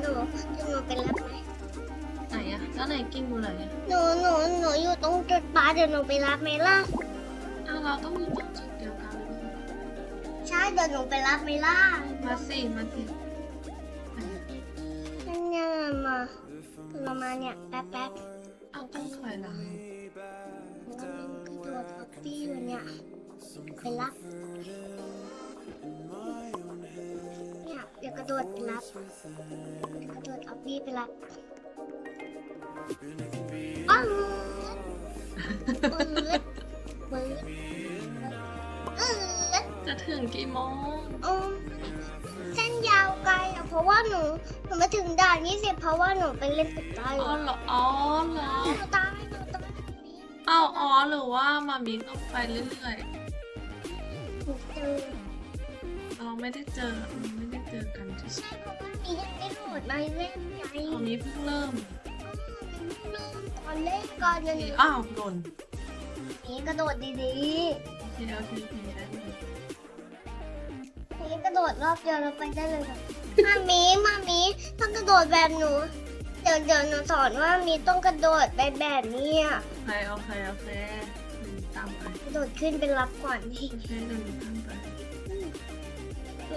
หนูหนูเป็นรับไหมไหนอะแล้วไหนกิ้งอยู่ไหนอะหนูหนูหนูอยู่ตรงจุดปลาเดี๋ยวหนูไปรับไหมล่ะอ้าวเราต้องอยู่ตรงจุดเดียวกันใช่เดี๋ยวหนูไปรับไหมล่ะมาสิมาสินั่นเนี่ยมาเรามาเนี่ยแป๊บแป๊บเอาต้องถอยหลังกำลังกระโดดท็อปปี้อยู่เนี่ยไปรับ เนี่ยเดี๋ยวกระโดดไปรับเดี๋ยวกระโดดท็อปปี้ไปรับอ้าวปืดปืดปืดจะถึงกี่โมงอืมเส้นยาวไกลอะเพราะว่าหนูหนูมาถึงด่านนี้เสร็จเพราะว่าหนูไปเล่นตึกใต้อ๋อเหรออ๋อเหรอหนูตายหนูตายแบบนี้อ้าวอ๋อหรือว่ามามีต้องไปเรื่อยหนูเจอๆเราไม่ได้เจอไม่ได้ เจอกันที่ใช่เพราะว่ามียังไม่โหลดมาเล่นไงตอนนี้เพิ่งเริ่ม เริ่มตอนเล่นก่อนจะหนีอ้าวหล่นนี่กระโดดดีโอเคโอเคโอเคได้เลยๆนี่กระโดดรอบเดียวเราไปได้เลยค่ะ มามีมามีถ้ากระโดดแบบหนู เดี๋ยวเดี๋ยวหนูสอนว่ามีต้องกระโดดไปแบบนี้อะโอเคโอเคโอเคหนูตามไปกระโดดขึ้นเป็นรับก่อนนี่โอเคเดี๋ยวหนูตาม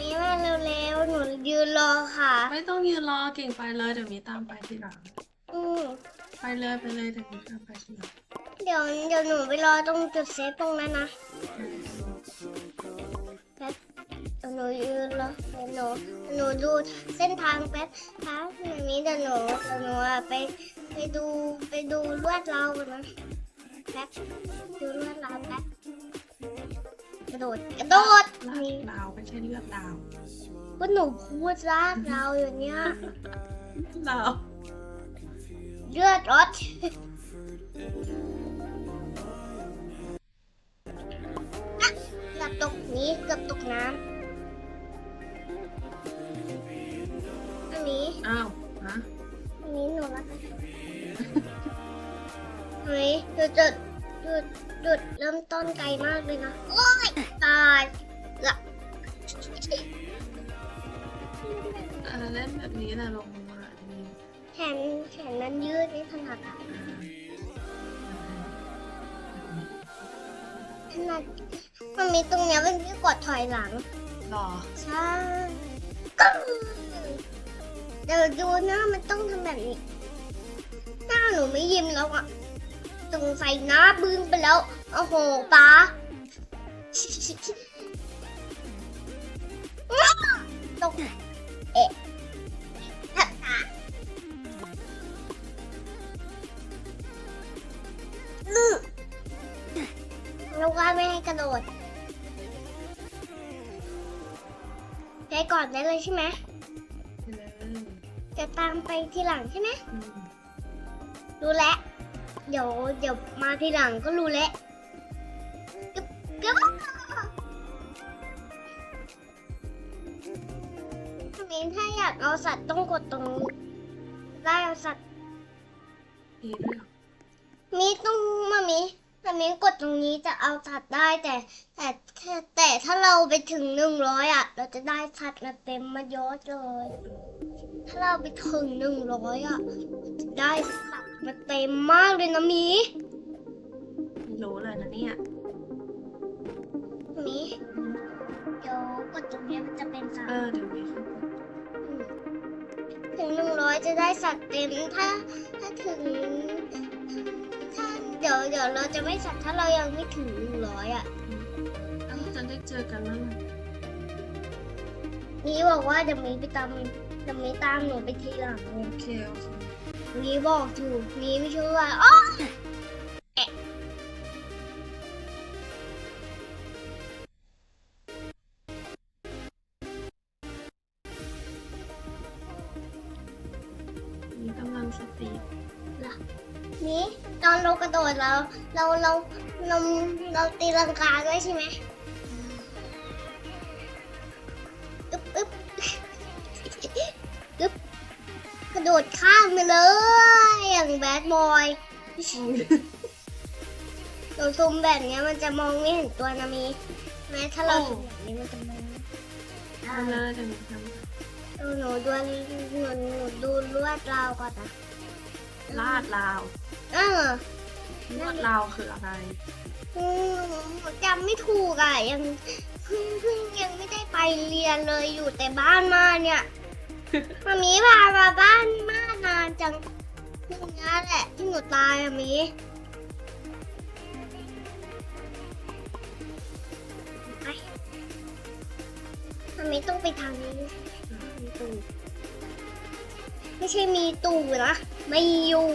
ไปมีมาเร็วๆ หนูยืนรอค่ะ ไม่ต้องยืนรอเก่งไปเลยเดี๋ยวมีตามไปทีหลัง อืมไปเลยไปเลยเดี๋ยวมีตามไปทีหลังเดี๋ยวเดี๋ยวหนูไปรอตรงจุดเซฟตรงนั้นนะแป๊บเดี๋ยวหนูยืนรอเดี๋ยวหนูหนูดูเส้นทางแป๊บครับอย่างนี้เดี๋ยวหนูเดี๋ยวหนูอะไปไปดูไปดูลวดเราก่อนนะแป๊บดูลวดเราแป๊บก ระโดดกระโดดลานี่ดดาวไม่ใช่เลือดดาวก็หนูพูดลากเราอย่างเนี้ยดาวเลือดรถอะเกือบตกนี้เกือบตกน้ำอันนี้อ้าวฮะอันนี้หนูรักเฮ้ยจุดจุ ดจุดจุดเริ่มต้นไกลมากเลยนะ โอ้ย ตายละอ่าเล่นแบบนี้แหละลงมาอันนี้แขนแขนนั้นยืดไม่ถนัดอะถนัดมันมีตรงเนี้ยเป็นที่กดถอยหลัง หรอใช่ก็เดี๋ยวดูนะมันต้องทำแบบนี้ หน้าหนูไม่ยิ้มแล้วอะ สงสัยหน้าบึ้งไปแล้ว โอ้โหป้าตกเอ๊ะทับตาอื้อแล้วว่าไม่ให้กระโดดใช้ก่อนได้เลยใช่ไหมไปเลยจะตามไปทีหลังใช่ไหมอืมรู้แล้ว เดี๋ยวเดี๋ยวมาทีหลังก็รู้แล้วกึบกึบมินถ้าอยากเอาสัตว์ต้องกดตรงนี้ได้เอาสัตว์มีด้วยเหรอมีต้องมามีมามีกดตรงนี้จะเอาสัตว์ได้แต่ แต่แต่ถ้าเราไปถึงหนึ่งร้อยอะ เราจะได้สัตว์มาเต็มมาเยอะเลย ถ้าเราไปถึงหนึ่งร้อยอะได้ มาเต็มมากเลยนะมีไม่รู้เลยนะเนี่ยมีเดี๋ยวกดตรงนี้มันจะเป็นสัตเอว์อเดี๋ยวมีค่ะถึงหนึ่งร้อยจะได้สัตว์เต็มถ้าถ้าถึงถ้าเดี๋ยวเดี๋ยวเราจะไม่สัตว์ถ้าเรายังไม่ถึงหนึ่งร้อยอะแล้วจะได้เจอกันแล้วนะนี่บอกว่าเดี๋ยวมีไปตามเดี๋ยวมีตามหนูไปทีหลังโอเคโอเค นี่บอกถูกนี่ไม่เชื่ออ๋อแอะมีกำลังสตินี่ตอนเรากระโดดเรา เราเราเราเราตีลังกาด้วยใช่ไหมามไปเลย อย่างแบดบอยเราซูมแบบนี้มันจะมองไม่เห็นตัวนะมีแม้ถ้าเราซูมแบบนี้มันจะมองทำเลยเดี๋ยวมีทำเอหนูดูหนูหนูดูลวดราวก่อนนะลาดลาวเออลวดลาวคืออะไรจำไม่ถูกอะยังเพิ่งเพิ่งยังไม่ได้ไปเรียนเลยอยู่แต่บ้านมาเนี่ยมามีพามาบ้านมา นานจังนี่นั่นแหละที่หนูตายอะมีไปมามีต้องไปทางนี้มีตู่ไม่ใช่มีตู่นะ ไม่อยู่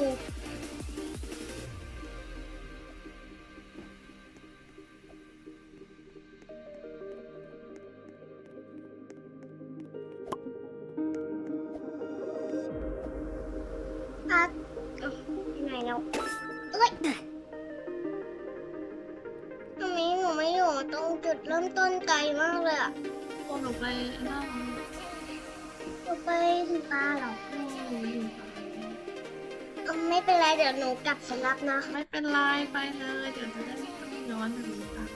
นูไปนั่งหนูไปถึงปลาเหรออืมเอ้าไม่เป็นไรเดี๋ยวหนูกลับสลับนะ ไม่เป็นไรไปเลย เดี๋ยวจะได้ไม่ต้องย้อนถึงกัน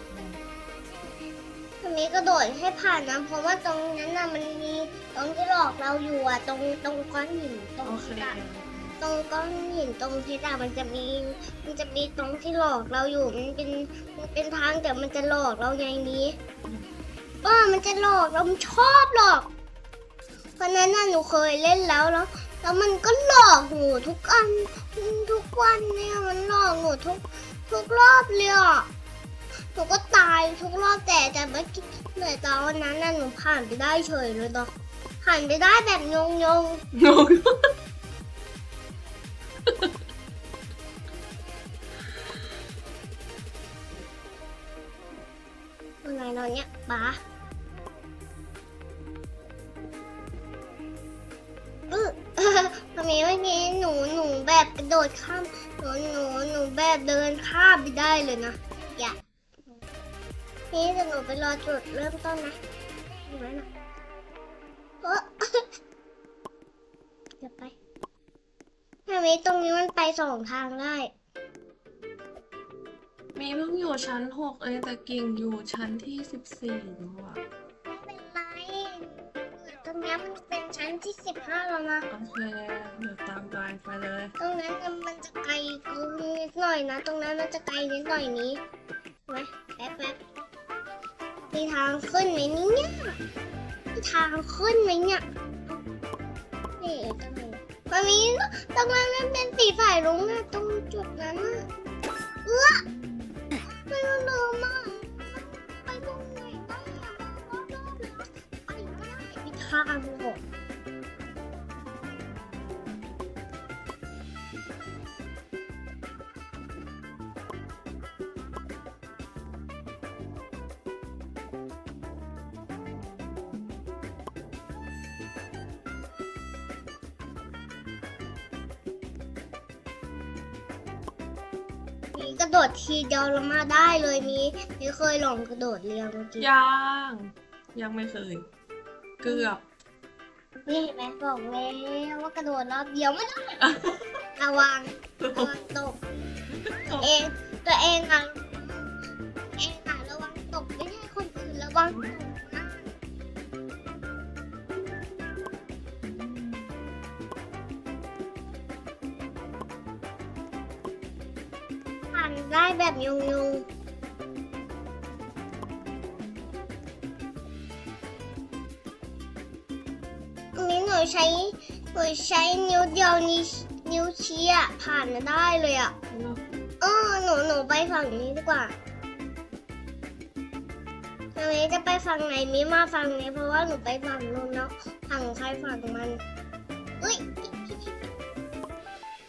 ทำไมกระโดดให้ผ่านนะ เพราะว่าตรงนั้นน่ะมันมีตรงที่หลอกเราอยู่อะตรงตรงก้อนหินตรงเที่อะตรงก้อนหินตรงที่อะมันจะมี มันจะมีตรงที่หลอกเราอยู่ มันเป็นมันเป็นทางแต่มันจะหลอกเราอย่างนี้ ว่ามันจะหลอกเราชอบหลอกเพราะนั้นน่ะหนูเคยเล่นแล้วแล้วแล้วมันก็หลอกหนูทุกอันทุกวันเนี่ยมันหลอกหนูทุกทุกรอบเลยอะหนูก็ตายทุกรอบแต่แต่เมื่อกี้แต่ตอนนั้นน่ะหนูผ่านไปได้เฉยเลยเนาะผ่านไปได้แบบงงงงงๆยังไงเนาเนี่ยป๋า นมีเมื่อกี้หนูหนูแบบกระโดดข้ามหนูหนูหนูแบบเดินข้ามไปได้เลยนะอย่านี่จะหนูไปรอจุดเริ่มต้นนะเห็นไหมนะเออเดี๋ยวไปทำไมตรงนี้มันไปสองทางได้มีเพิ่งอยู่ชั้นหกเองแต่กิ่งอยู่ชั้นที่สิบสี่แล้วอะ รงนี้มันเป็นชั้นที่สิบห้าแล้วนะ โอเคเดี๋ยวตามไปไปเลย ตรงนั้นมันจะไกลกูนิดหน่อยนะ ตรงนั้นมันจะไกลนิดหน่อยนี้เห็นไหมแป๊บแป๊บมีทางขึ้นไหมเนี่ยมีทางขึ้นไหมเนี่ยนี่ตรงนี้มันมีตรงนั้นมันเป็นสีฝ่ายรุ้งอะตรงจุดนั้นอะเอื้อไม่รู้ลืมอ่ มีทางหกมีกระโดดทีเดียวล้วมาได้เลยมีมีเคยลองกระโดดเรียงเมื่อกี้ ยัง ยังไม่เคย เกือบนี่เห็นไหมบอกแล้วว่ากระโดดรอบเดียวไม่ได้ระวังระวังตกตัวเองตัวเองอะเองอะระวังตกไม่ใช่คนอื่นระวังตกนะผ่านได้แบบยงๆ อันนี้หนูใช้หนูใช้นิ้วเดียวนิ้วนิ้วชี้อะผ่านมาได้เลยอะเออหนูหนูไปฝั่งนี้ดีกว่าตอนนี้จะไปฝั่งไหนมีมาฝั่งนี้เพราะว่าหนูไปฝั่งนู้นแล้วฝั่งใครฝั่งมันอุ้ย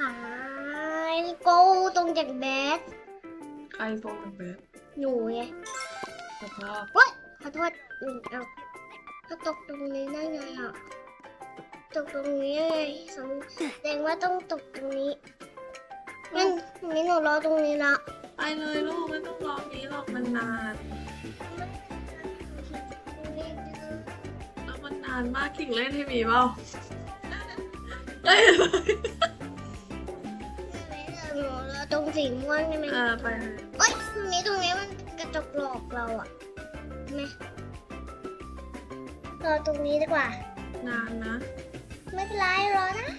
หายโกตรงจากแบดใครโตกันเบ็ดหนูไงสภาพเว้ยขอโทษอืมเอาถ้าตกตรงนี้ได้ไงอะ ตกตรงนี้ไงสำแสดงว่าต้องตกตรงนี้งั้นงั้นหนูรอตรงนี้ละไปเลยลูกไม่ต้องรอนี้หรอกมันนานแล้วมันนานมากกิ่งเล่นให้มีเปล่าเล่นเลยหนูรอตรงสีม่วงใช่ไหมเออไปเลยเอ้ยตรงนี้ตรงนี้มันกระจกหลอกเราอะเห็นไหมรอตรงนี้ดีกว่านานนะ ไม่เป็นไรรอนะ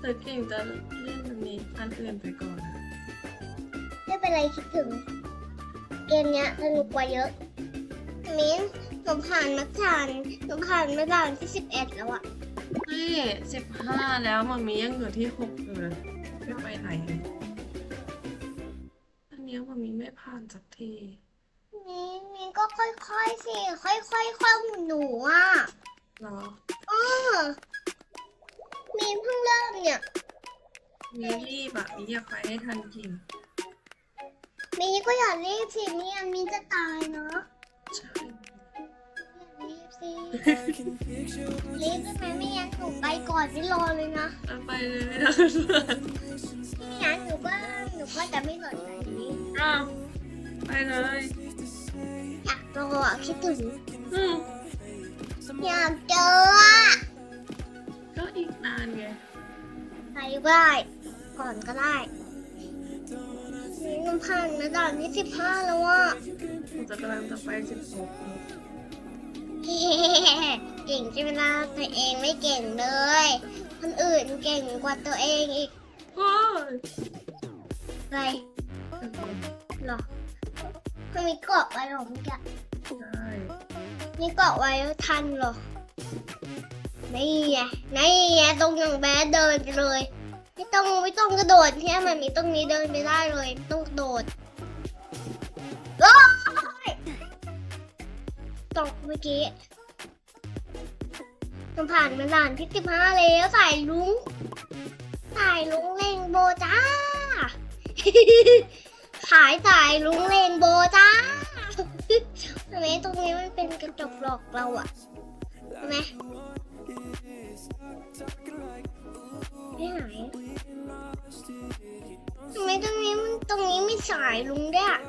แต่เก่งจะเล่นอันนี้อันอื่นไปก่อนไม่เป็นไรคิดถึง เกมเนี้ยสนุกกว่าเยอะ มิ้นหนูผ่านมาผ่านหนูผ่านมาด่านที่สิบเอ็ดแล้วอะนี่สิบห้าแล้วมันมียังอยู่ที่หกอยู่เลยไม่ไปไหนเลยอันเนี้ยมันมีไม่ผ่านสักที มิ้นมิ้นก็ค่อยๆสิ ค่อยๆคล่อมหนูอะเหรอเออมิ้นเพิ่งเริ่มเนี่ย มีรีบอะมีอยากไปให้ทันกินมิ้นก็อย่ารีบสิมิ้นมิ้นจะตายเนาะใช่รีบสิ รีบได้ไหมไม่งั้นหนูไปก่อนไม่รอเลยนะเอาไปเลยไม่ได้ไม่งั้นหนูก็หนูก็จะไม่สนใจนี้อ้าวไปเลยอยากรออะคิดถึง อืม อยากเจออะก็อีกนานไงไปก็ได้ ก่อนก็ได้นี่มันผ่านมาด่านที่สิบห้าแล้วอะผมจะกำลังจะไปสิบหกเฮ้เก่งใช่ไหมล่ะตัวเองไม่เก่งเลย คนอื่นเก่งกว่าตัวเองอีกโอ้ยอะไรหรอมันมีเกาะไว้หรอเมื่อกี้ใช่ มีเกาะไว้ทันเหรอ นี่ไงนี่ไงตรงอย่างแบดเดินไปเลย ไม่ต้องไม่ต้องกระโดดแค่มันมีตรงนี้เดินไปได้เลยไม่ต้องกระโดดโอ้ยตกเมื่อกี้ต้องผ่านมาด่านที่สิบห้าแล้วสายลุงสายลุงเลงโบจ้าขายสายลุงเลงโบจ้า ทำไมตรงนี้มันเป็นกระจกหลอกเราอะไหมไม่หายทำไมตรงนี้มันตรงนี้ไม่สายลุงด้วยอะ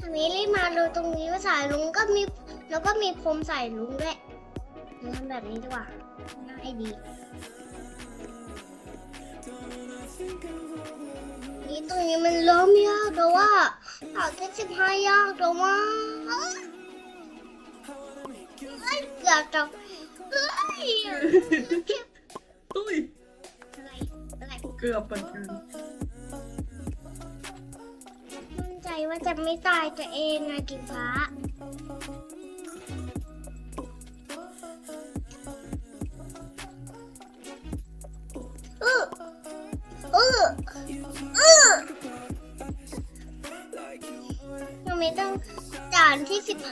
ทำไมเรีบมาเลยตรงนี้ว่าสายลุงก็มีแล้วก็มีพรมสายลุงด้วยทำแบบนี้ดีกว่าง่ายดี นี่ตรงนี้มันเริ่มยากแล้วว่าเอาแค่สิบห้ายากแล้วว่าเฮ้ยเกือบจะเฮ้ยตุ้ยอะไรอะไรเกือบเหมือนกันมั่นใจว่าจะไม่ตายตัวเองไงกิ่งฟ้า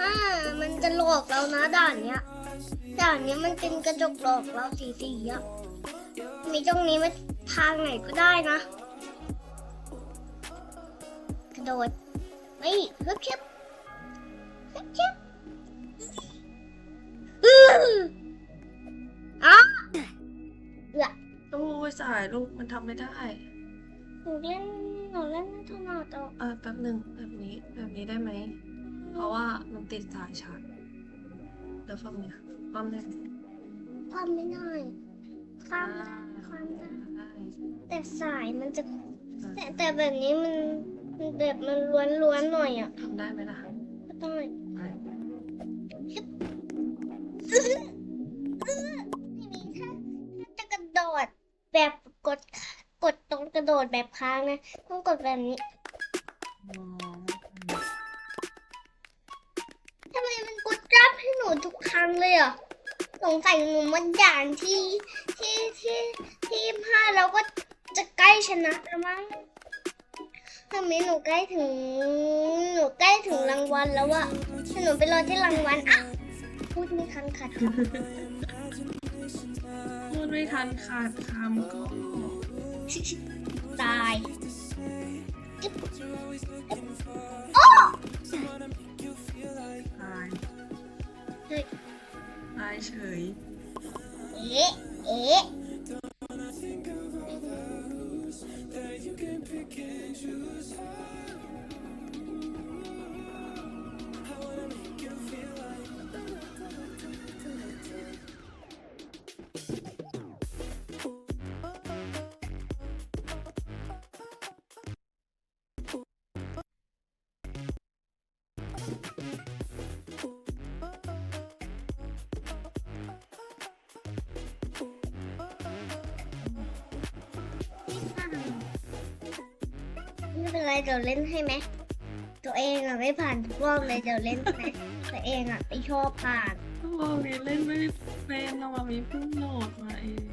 านที่สิบห้ามันจะหลอกเรานะด่านเนี้ยด่านเนี้ยมันเป็นกระจกหลอกเราสีสีๆอะมีตรงนี้มาทางไหนก็ได้นะ กระโดดเฮ้ยฮึบชิบฮึบชิบอื้ออะเอือโอ้ยสายลูกมันทำไม่ได้หนูเล่นหนูเล่นไม่ถนัดอะเออแป๊บหนึ่งแบบนี้แบบนี้ได้ไหมายชาร์จแล้วฟังเนี่ยความแรงความไม่ได้ความความได้ได้แต่สายมันจะ แต่แต่แบบนี้มันมันแบบมันล้วนล้วนๆหน่อยอะทำได้ไหมล่ะก็ต้องได้ไม่มีถ้าถ้าจะกระโดดแบบกดกดตรงกระโดดแบบค้างนะ ต้องกดแบบนี้ ทุกครั้งเลยอะสงสัยหนูมันด่านที่ที่ที่ที่ห้าเราก็จะใกล้ชนะแล้วมั้งทำไมหนูใกล้ถึงหนูใกล้ถึงรางวัลแล้วอะถ้าหนูไปรอที่รางวัลอะพูดไม่ทันขัดคำพูดไม่ทันขาดคำก็ตายจิ๊บโอ้ตายเฮ้ยตายเฉย เอ๊ะ เอ๊ะ เป็นไรเดี๋ยวเล่นให้ไหมตัวเองอะไม่ผ่านทุกรอบเลยเดี๋ยวเล่นให้ตัวเองอะไม่ชอบผ่านมามีเล่นไม่เป็นนะมามีเพิ่งโหลดมาเอง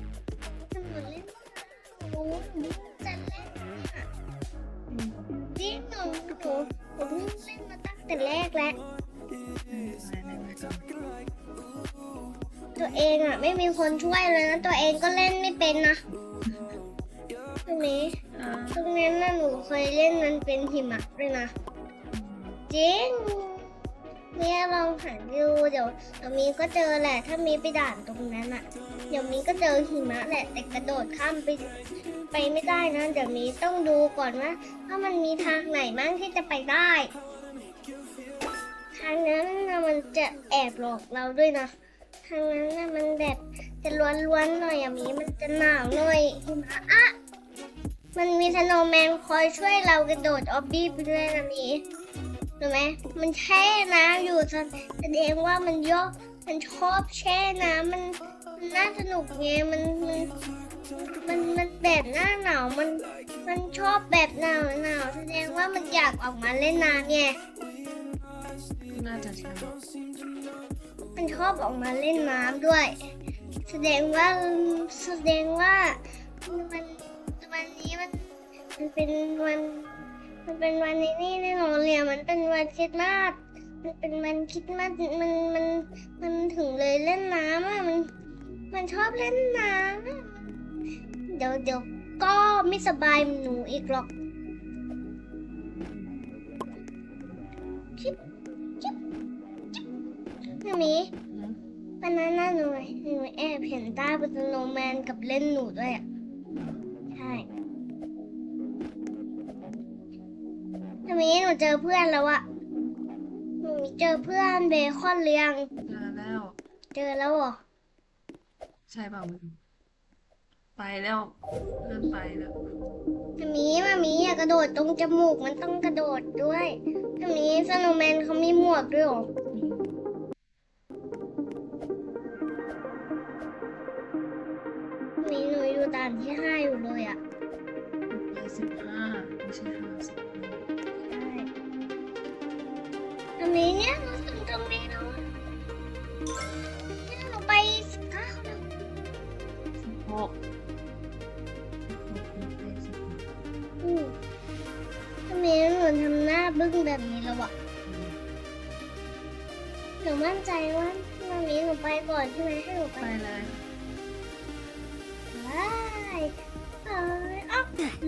หนูเล่นหนูหนูจะเล่นอะอืมจริงหนูหนูหนูเพิ่งเล่นมาตั้งแต่แรกแล้วอืมไหนไหนไหนก่อนตัวเองอะไม่มีคนช่วยเลยนะตัวเองก็เล่นไม่เป็นนะใช่ไหมอ่าตรงนั้นน่ะหนูเคยเล่นมันเป็นหิมะด้วยนะจริงเนี่ยลองหาดูเดี๋ยวเดี๋ยวมีก็เจอแหละ ถ้ามีไปด่านตรงนั้นอะ เดี๋ยวมีก็เจอหิมะแหละแต่กระโดดข้ามไปไปไม่ได้นะเดี๋ยวมีต้องดูก่อนว่าถ้ามันมีทางไหนบ้างที่จะไปได้ ทางนั้นนะมันจะแอบหลอกเราด้วยนะทางนั้นนะมันแบบจะล้วนๆหน่อยอะมีมันจะหนาวหน่อยหิมะอะ มันมีสโนว์แมนคอยช่วยเรากระโดดออบบี้ไปด้วยนะมีรู้ไหมมันแช่น้ำอยู่แสแสดงว่ามันย่อมันชอบแช่น้ำมันมันน่าสนุกไงมันมันมันมันแบบหน้าหนาวมันมันชอบแบบหนาวหนาวแสดงว่ามันอยากออกมาเล่นน้ำไงน่าจะใช่มันชอบออกมาเล่นน้ำด้วย แสดงว่าแสดงว่ามัน วันนี้มันมันเป็นวัน มันเป็นวันนี้นี่แน่นอนเลยอะมันเป็นวันคริสต์มาสมันเป็นวันคริสต์มาสมันมันมันถึงเลยเล่นน้ำอะมัน มันชอบเล่นน้ำอะเดี๋ยวเดี๋ยวก็ไม่สบายเหมือนหนูอีกหรอกชิบชิบชิบมามีอืมวันนั้นน่ะหนูหนูแอบเห็นตาเป็นสโนว์แมนกับเล่นหนูด้วยอะ ทีนี้หนูเจอเพื่อนแล้วอะหนูเจอเพื่อนเบคอนเรียง เจอแล้ว เจอแล้วเหรอใช่เปล่ามึงไปแล้วเลื่อนไปแล้วทีนี้มามีอะกระโดดตรงจมูกมันต้องกระโดดด้วยทีนี้สโนว์แมนเขามีหมวกด้วยเหรอมีทีนี้หนูอยู่ด่านที่ห้าอยู่เลยอะไปสิบห้าไม่ใช่ห้าสิบห้าใช่ ทีนี้เนี่ยหนูถึงตรงนี้แล้วอะเนี่ยหนูไปสิบเก้าแล้วสิบหกสิบหกไปสิบหกอืมทำไมหนูทำหน้าบึ้งแบบนี้แล้วอะอืมหนูมั่นใจว่ามามีหนูไปก่อนใช่ไหมให้หนูไปไปเลยได้เอ้ยอ๊ะ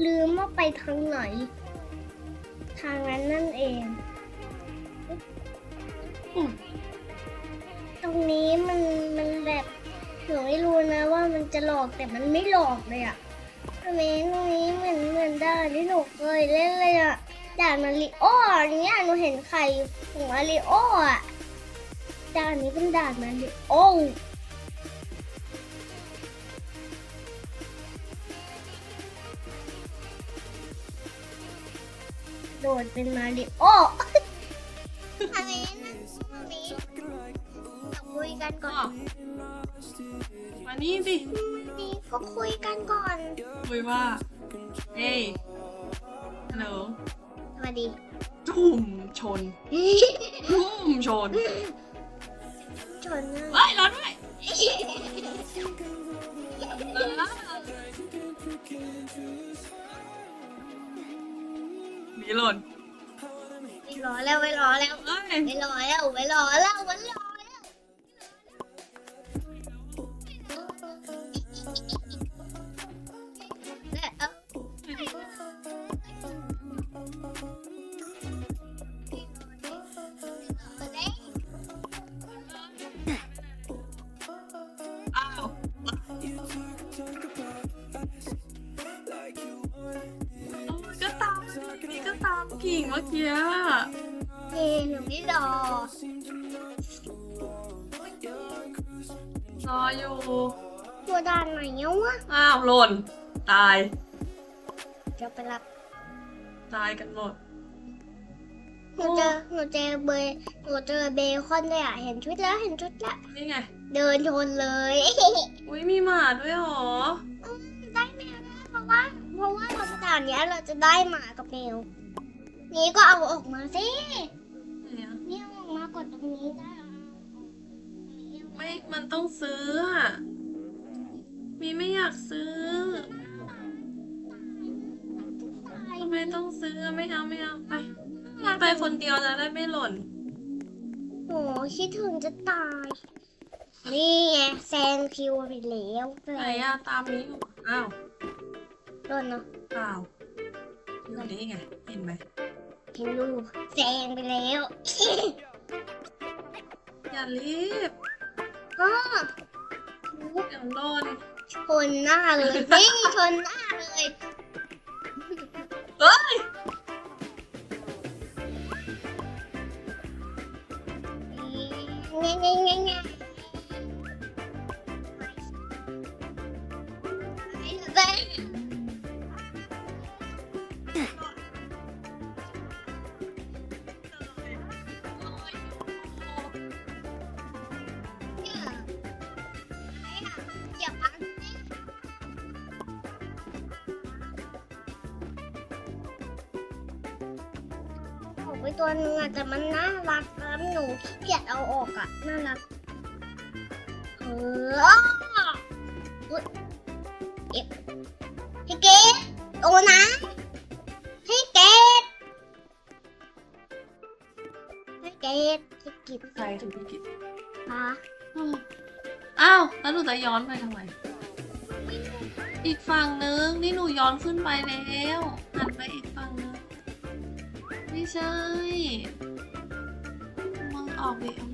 ลืมว่าไปทางไหน ทางนั้นนั่นเอง นี้มันมันแบบหนูไม่รู้นะว่ามันจะหลอกแต่มันไม่หลอกเลยอะทำไมตรงนี้เหมือนเหมือนด่านที่หนูเคยเล่นเลยอะด่านมาริโออย่างเงี้ยหนูเห็นใครของมาริโออะด่านนี้เป็นด่านมาริโอโดดเป็นมาริโออันนี้นะอันนี้ คุยกันก่ก็อนมานี่สินี่ก็คุยกันก่อน คุยว่า เฮ้ยฮัลโหลสวัสดีจุ่มชนจุ่มชนจนนะเฮ้ยร้อนด้วยเออมีหล่นไม่รอแล้วไม่รอแล้วเอ้ยไม่รอแล้วไม่รอแล้วไม่รอายเดี๋ยวไปรับตายกันหมดหนูเจอหนูเจอเบย์หนูเจอเบคอนเลยอะเห็นชุดแล้วเห็นชุดแล้วนี่ไง เดินชนเลยอุ้ยมีหมาด้วยเหรอได้แมวได้เพราะว่า เพราะว่าเราด่านเนี้ยเราจะได้หมากับแมวอืนี้ก็เอาออกมาสิไหนอะเนี่ยเอาออกมากดตรงนี้ได้แล้วไม่มันต้องซื้ออะมีไม่อยากซื้อทำ ไมต้องซื้อไม่เอาไม่เอาไปมาไปคนเดียวจะได้ไม่หล่น โหคิดถึงจะตาย นี่ไงแซงคิวไปแล้วไหนอะตามนี้อยู่อ้าวโดนเนาะเปล่าอยู่นี่ไง เห็นไหมเห็นรูปแซงไปแล้วอย่ารีบอ้อเดี๋ยวหล่นชนหน้าเลยนี่ชนหน้าเลย เฮ้ย เงี้ยเงี้ยเงี้ย กิตใครถึงพี่กิจคะอ้าว แล้วหนูจะย้อนไปทำไม อีกฝั่งนึง นี่หนูย้อนขึ้นไปแล้วหันไปอีกฝั่งนึง ไม่ใช่เอามึงออกดิ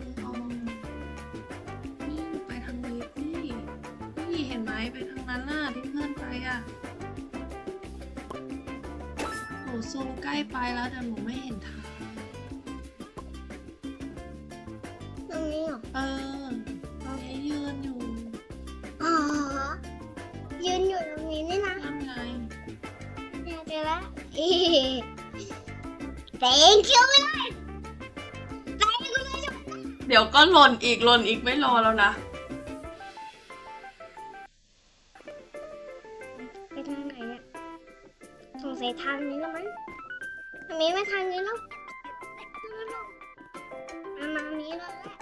นอยู่ตรงนี้นี่นะนั่นไงเดี๋ยวเดี๋ยวละเอ๊ะ thank you ไปเลย thank you ไปเลยเดี๋ยวก็หล่นอีกหล่นอีกไม่รอแล้วนะ ไปทางไหนเนี่ยสงสัยทางนี้แล้วมั้งทางนี้ไม่ทางนี้แล้วมามานี้แล้วแหละ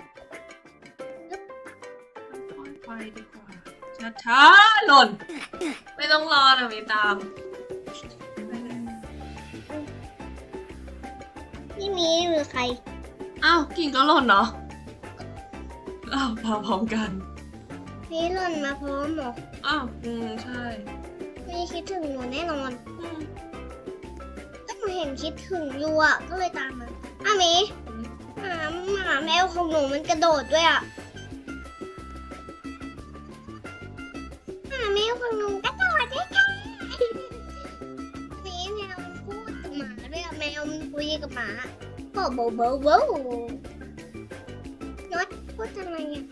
ค่อยไปดีกว่าช้าช้าๆหล่น ไม่ต้องรอนะมีตามไปเลยนี่มีหรือใคร อ้าวกิ่งก็หล่นเนาะอ้าวมาพร้อมกัน พี่หล่นมาพร้อมเหรออ้าวอืมใช่พี่คิดถึงหนูแน่นอนอืมก็หนูเห็นคิดถึงอยู่อะก็เลยตามมาอ้ามีอืมหมาหมาแมวของหนูมันกระโดดด้วยอะ คุยกับหมาบอกเบาเบาเบาน็อตพูดอะไรอะ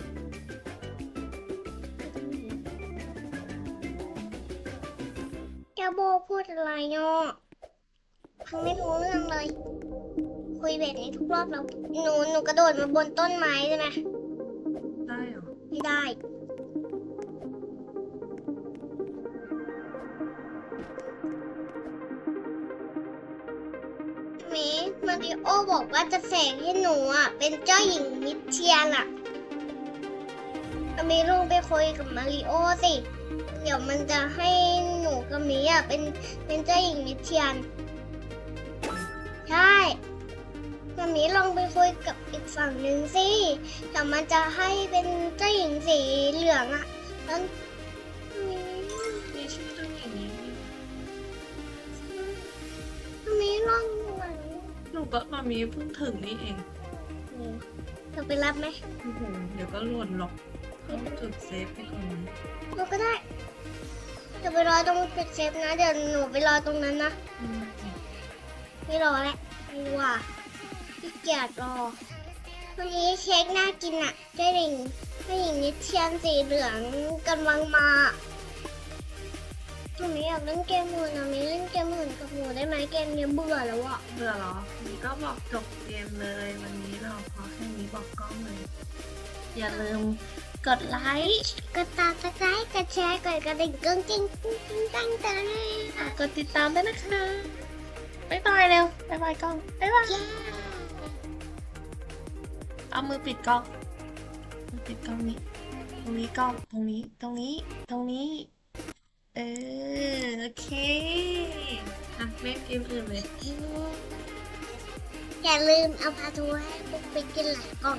เจ้าโบพูดอะไรเนาะฟังไม่รู้เรื่องเลย คุยแบบนี้ทุกรอบแล้ว หนูหนูกระโดดมาบนต้นไม้ใช่ไหมได้เหรอ ไม่ได้ ริโอบอกว่าจะแสงให้หนูอะ เป็นเจ้าหญิงมิเทียนอะเมลงไปคุยกับมาริโอสิ เดี๋ยวมันจะให้หนูกับมีอะเป็นเป็นเจ้าหญิงมิเทียน ใช่มามีลองไปคุยกับอีกฝั่งหนึ่งสิแต่มันจะให้เป็นเจ้าหญิงสีเหลืองอะแล้วอืมมีชื่อเจ้าหญิงนี้มามีลองดูหน่ อยหนูก็มามีเพิ่งถึงนี่เองเธอไปรับไหมโอ้โหเดี๋ยวก็หล่นหรอกต้องจุดเซฟไปก่อนนะเราก็ได้เดี๋ยวไปรอตรงจุดเซฟนะ เดี๋ยวหนูไปรอตรงนั้นนะ อืมไม่รอแล้วไม่ว่าพี่เกียจรอ วันนี้เค้กน่ากินอะเจ้าหญิงเจ้าหญิงนิทเทียนสีเหลืองกำลังมา หนูไม่อยากเล่นเกมอื่นอะไม่เล่นเกมอื่นกับหนูได้ไหมเกมเนี้ยเบื่อแล้วอะเบื่อเหรอนี่ก็บอกจบเกมเลย วันนี้เราพอแค่นี้บอกกล้องเลย อย่าลืมกดไลค์กดตามกดไลค์กดแชร์กดกระดิ่งกึ้งกิ้งกิ้งกิ้งกังเตยกดติดตามด้วยนะคะบ๊ายบายเร็วบ๊ายบายบายกล้องบ๊ายบายเย้เอามือปิดกล้องมือปิดกล้องนี้ ตรงนี้กล้องตรงนี้ตรงนี้ตรงนี้ เออโอเคอะเล่นเกมอื่นเลยอย่าลืมเอาพาทัวร์ให้ปุ๊กไปกินหลายกล่อง